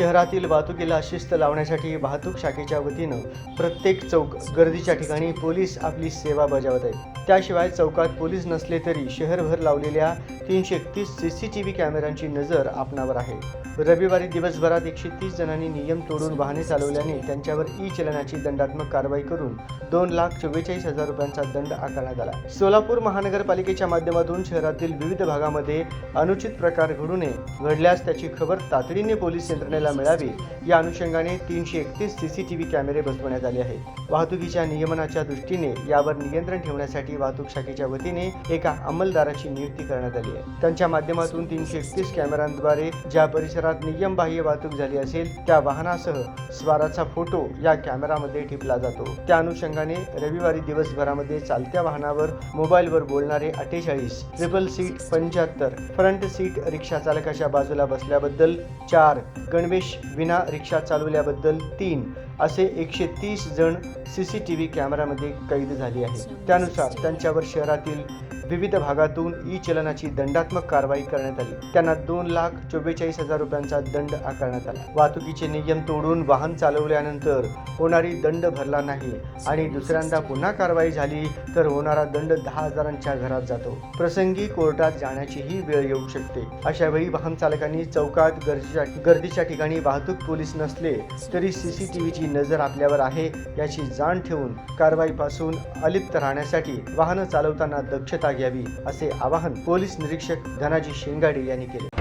शहरातील वाहतुकीला शिस्त लावण्यासाठी वाहतूक शाखेच्या वतीनं प्रत्येक चौक गर्दीच्या ठिकाणी पोलीस आपली सेवा बजावत आहेत. त्याशिवाय चौकात पोलीस नसले तरी शहरभर लावलेल्या तीनशे एकतीस सी सी टी व्ही कॅमेऱ्यांची नजर आपणावर आहे. रविवारी दिवसभरात एकशे तीस जणांनी नियम तोडून वाहने चालवल्याने त्यांच्यावर ई चलनाची दंडात्मक कारवाई करून दोन लाख चव्वेचाळीस हजार रुपयांचा दंड आकारण्यात आला. सोलापूर महानगरपालिकेच्या माध्यमातून शहरातील विविध भागामध्ये अनुचित प्रकार घडू नये घडल्यास त्याची खबर तातडीने पोलीस यंत्रणेला मिळावी. या अनुषंगाने तीनशे एकतीस सी सी टी व्ही कॅमेरे बसवण्यात आले आहेत. वाहतुकीच्या नियमनाच्या दृष्टीने यावर नियंत्रण ठेवण्यासाठी वाहतूक शाखेच्या वतीने एका अंमलदाराची नियुक्ती करण्यात आली आहे. त्यांच्या माध्यमातून तीनशे एकतीस कॅमेऱ्यांद्वारे ज्या परिसरात नियमबाह्य वाहतूक झाली असेल त्या वाहनासह स्वाराचा फोटो या कॅमेरामध्ये ठिपला जातो. त्या अनुषंगाने रविवारी दिवसभरामध्ये चालत्या वाहनावर मोबाईलवर बोलणारे अठ्ठेचाळीस ट्रिपल सीट पंच्याहत्तर फ्रंट सीट रिक्षा चालकाच्या बाजूला बसल्याबद्दल चार गणवेश विना रिक्षा चालवल्याबद्दल तीन असे एकशे तीस जण सी सी टी व्ही कॅमेरामध्ये कैद झाली आहेत. त्यानुसार त्यांच्यावर शहरातील विविध भागातून ई चलनाची दंडात्मक कारवाई करण्यात आली. त्यांना दोन लाख चव्वेचाळीस हजार रुपयांचा दंड आकारण्यात आला. वाहतुकीचे नियम तोडून वाहन चालवल्यानंतर होणारी दंड भरला नाही आणि दुसऱ्यांदा पुन्हा कारवाई झाली तर होणारा दंड दहा हजारांच्या घरात जातो. प्रसंगी कोर्टात जाण्याचीही वेळ येऊ शकते. अशा वेळी वाहन चालकांनी चौकात गर्दीच्या गर्दीच्या ठिकाणी वाहतूक पोलीस नसले तरी सी सी टी व्हीची नजर आपल्यावर आहे याची जाण ठेवून कारवाईपासून अलिप्त राहण्यासाठी वाहनं चालवताना दक्षता यावी असे आवाहन पोलीस निरीक्षक धनाजी शेंगाडे यांनी केले.